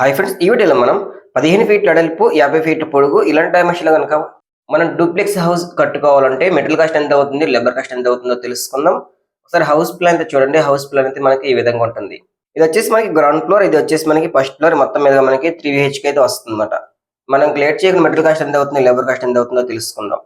Hi friends ఈ వీడియోలో మనం పదిహేను ఫీట్ల అడల్పు యాభై ఫీట్ల పొడుగు ఇలాంటి డైమెన్షన్లో కనుక మనం డూప్లెక్స్ హౌస్ కట్టుకోవాలంటే మెటీరియల్ కాస్ట్ ఎంత అవుతుంది లేబర్ కాస్ట్ ఎంత అవుతుందో తెలుసుకుందాం. ఒకసారి హౌస్ ప్లాన్ అయితే చూడండి. హౌస్ ప్లాన్ అయితే మనకి ఈ విధంగా ఉంటుంది. ఇది వచ్చేసి మనకి గ్రౌండ్ ఫ్లోర్ ఇది వచ్చేసి మనకి ఫస్ట్ ఫ్లోర్ మొత్తం మీద మనకి త్రీ బిహెచ్కే అయితే వస్తుందన్నమాట. మనం క్లియర్ చేయకుండా మెటీరియల్ కాస్ట్ ఎంత అవుతుంది లేబర్ కాస్ట్ ఎంత అవుతుందో తెలుసుకుందాం.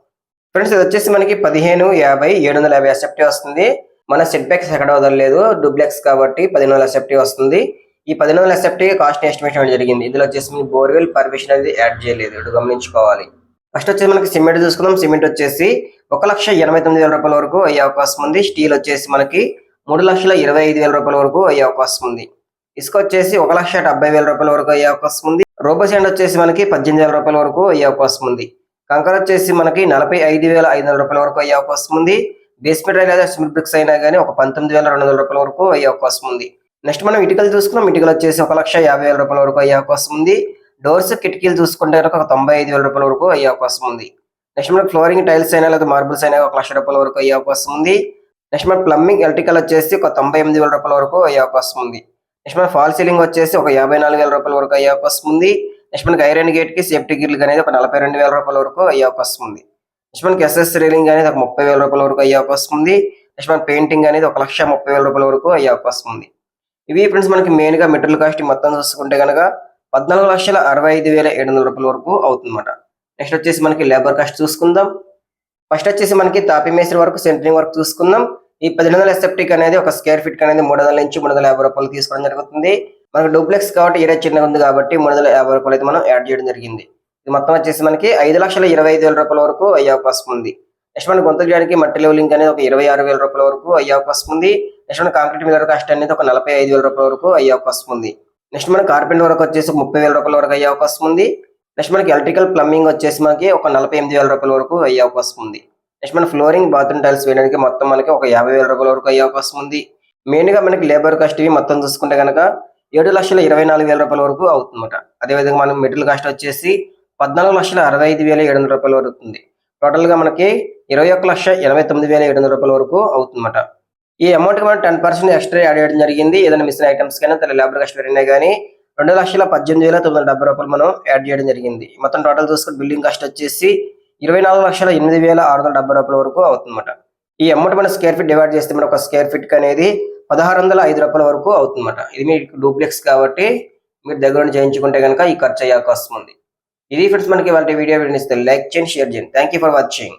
ఫ్రెండ్స్ ఇది వచ్చేసి మనకి పదిహేను యాభై ఏడు వందల యాభై వస్తుంది. మన సెట్ బ్యాక్స్ ఎక్కడ వదలలేదు. డూప్లెక్స్ కాబట్టి పదిహేను వందల వస్తుంది. ఈ పదిహేను వందల ఎస్ఎఫ్టీకి కాస్ట్ ఎస్టిమేషన్ జరిగింది. ఇందులో వచ్చేసి మీ బోర్వెల్ పర్మిషన్ అనేది యాడ్ చేయలేదు. ఇటు గమనించుకోవాలి. ఫస్ట్ వచ్చేసి మనకి సిమెంట్ చూసుకుందాం. సిమెంట్ వచ్చేసి ఒక లక్ష ఎనభై తొమ్మిది వేల రూపాయల వరకు అయ్యే అవకాశం ఉంది. స్టీల్ వచ్చేసి మనకి మూడు లక్షల ఇరవై ఐదు వేల రూపాయల వరకు అయ్యే అవకాశం ఉంది. ఇసుక వచ్చేసి ఒక లక్ష డెబ్బై వేల రూపాయల వరకు అయ్యే అవకాశం ఉంది. రోబో శాండ్ వచ్చేసి మనకి పద్దెనిమిది వేల రూపాయల వరకు అయ్యే అవకాశం ఉంది. కంకర వచ్చేసి మనకి నలభై ఐదు వేల ఐదు వందల రూపాయల వరకు అయ్యే అవకాశం ఉంది. బేస్మెంట్ లేదా సిమెంట్ బ్రిక్స్ అయినా కానీ ఒక పంతొమ్మిది వేల రెండు వందల రూపాయల వరకు అయ్యే అవకాశం ఉంది. నెక్స్ట్ మనం ఇటుకలు చూసుకున్నాం. ఇటుకలు వచ్చేసి ఒక లక్ష యాభై వేల రూపాయల వరకు అయ్యే అవకాశం ఉంది. డోర్స్ కిటికీలు చూసుకుంటే కనుక ఒక తొంభై ఐదు వేల రూపాయల వరకు అయ్యే అవకాశం ఉంది. నెక్స్ట్ మనకి ఫ్లోరింగ్ టైల్స్ అయినా లేదా మార్బుల్స్ అయినా ఒక లక్ష రూపాయల వరకు అయ్యే అవకాశం ఉంది. నెక్స్ట్ మన ప్లంబింగ్ ఎలక్ట్రికల్ వచ్చేసి ఒక తొంభై ఎనిమిది వేల రూపాయల వరకు అయ్యే అవకాశం ఉంది. నెక్స్ట్ మన ఫాల్ సీలింగ్ వచ్చేసి ఒక యాభై నాలుగు వేల రూపాయల వరకు అయ్యే అవకాశం ఉంది. నెక్స్ట్ మనకి ఐరన్ గేట్కి సేఫ్టీ గిర్లు అనేది ఒక నలభై రెండు వేల రూపాయల వరకు అయ్యే అవకాశం ఉంది. నెక్స్ట్ మనకి ఎస్ఎస్ రీలింగ్ అనేది ఒక ముప్పై వేల రూపాయల వరకు అయ్యే అవకాశం ఉంది. నెక్స్ట్ మన పెయింటింగ్ అనేది ఒక లక్ష ముప్పై వేల రూపాయల వరకు అయ్యే అవకాశం ఉంది. ఇవి ఫ్రెండ్స్ మనకి మెయిన్గా మెటీరియల్ కాస్ట్ మొత్తం చూసుకుంటే కనుక పద్నాలుగు లక్షల అరవై ఐదు వేల ఏడు వందల రూపాయల వరకు అవుతుందన్నమాట. నెక్స్ట్ వచ్చేసి మనకి లేబర్ కాస్ట్ చూసుకుందాం. ఫస్ట్ వచ్చేసి మనకి తాపి మేస్త్రి వరకు సెంటరింగ్ వర్క్ చూసుకుందాం. ఈ పదిహేను వందల ఎసెప్టిక్ అనేది ఒక స్క్వేర్ ఫీట్ అనేది మూడు వందల నుంచి మూడు వందల యాభై రూపాయలు తీసుకోవడం జరుగుతుంది. మనకి డూప్లెక్స్ కాబట్టి ఏరియా చిన్నగా ఉంది కాబట్టి మూడు వందల యాభై రూపాయలు అయితే మనం యాడ్ చేయడం జరిగింది. ఇది మొత్తం వచ్చేసి మనకి ఐదు లక్షల ఇరవై ఐదు వేల రూపాయల వరకు అయ్యే అవకాశం ఉంది. నెక్స్ట్ మన గొంతులు చేయడానికి మట్టి లెవెలింగ్ అనేది ఒక ఇరవై ఆరు వేల రూపాయల వరకు అయ్యే అవకాశం ఉంది. నెక్స్ట్ మన కాంక్రీట్ మీద కాస్ట్ అనేది ఒక నలభై ఐదు వేల రూపాయల వరకు అయ్యే అవకాశం ఉంది. నెక్స్ట్ మన కార్పెంటర్ వరకు వచ్చేసి ముప్పై వేల రూపాయల వరకు అయ్యే అవకాశం ఉంది. నెక్స్ట్ మనకి ఎలక్ట్రికల్ ప్లంబింగ్ వచ్చేసి మనకి ఒక నలభై ఎనిమిది వేల రూపాయల వరకు అయ్యే అవకాశం ఉంది. నెక్స్ట్ మన ఫ్లోరింగ్ బాత్రూమ్ టైల్స్ వేయడానికి మొత్తం మనకి ఒక యాభై వేల రూపాయల వరకు అయ్యే అవకాశం ఉంది. మెయిన్గా మనకి లేబర్ కాస్ట్ ఇవి మొత్తం చూసుకుంటే కనుక ఏడు లక్షల ఇరవై నాలుగు వేల రూపాయల వరకు అవుతుందన్నమాట. అదేవిధంగా మనం మెటీరియల్ కాస్ట్ వచ్చేసి పద్నాలుగు లక్షల అరవై ఐదు వేల ఏడు వందల రూపాయల వరకు అవుతుంది టోటల్గా మనకి ఇరవై ఒక్క లక్ష ఎనభై తొమ్మిది వేల ఏడు వందల రూపాయల వరకు అవుతుందన్నమాట. ఈ అమౌంట్కి మనం టెన్ పర్సెంట్ ఎక్స్ట్రా యాడ్ చేయడం జరిగింది. ఏదైనా మిషన్ ఐటమ్స్ కానీ తన లేబర్ కాస్ట్ అయినా కానీ రెండు లక్షల పద్దెనిమిది వేల తొమ్మిది వందల డెబ్బై రూపాయలు మనం యాడ్ చేయడం జరిగింది. మొత్తం టోటల్ చూసుకుని బిల్డింగ్ కాస్ట్ వచ్చేసి ఇరవై నాలుగు లక్షల ఎనిమిది వేల ఆరు వందల డెబ్బై రూపాయల వరకు అవుతుందన్నమాట. ఈ అమౌంట్ మనం స్క్వేర్ ఫీట్ డివైడ్ చేస్తే మనం ఒక స్క్వేర్ ఫీట్ అనేది పదహారు వందల ఐదు రూపాయల వరకు అవుతుందన్నమాట. ఇది మీకు డూప్లెక్స్ కాబట్టి మీరు దగ్గర నుండి చేయించుకుంటే కనుక ఈ ఖర్చు అయ్యే అవకాశం ఉంది. ఇది ఫ్రెండ్స్ మనకి వాళ్ళ వీడియో. వినిస్తే లైక్ చేయండి షేర్ చేయండి. Thank you for watching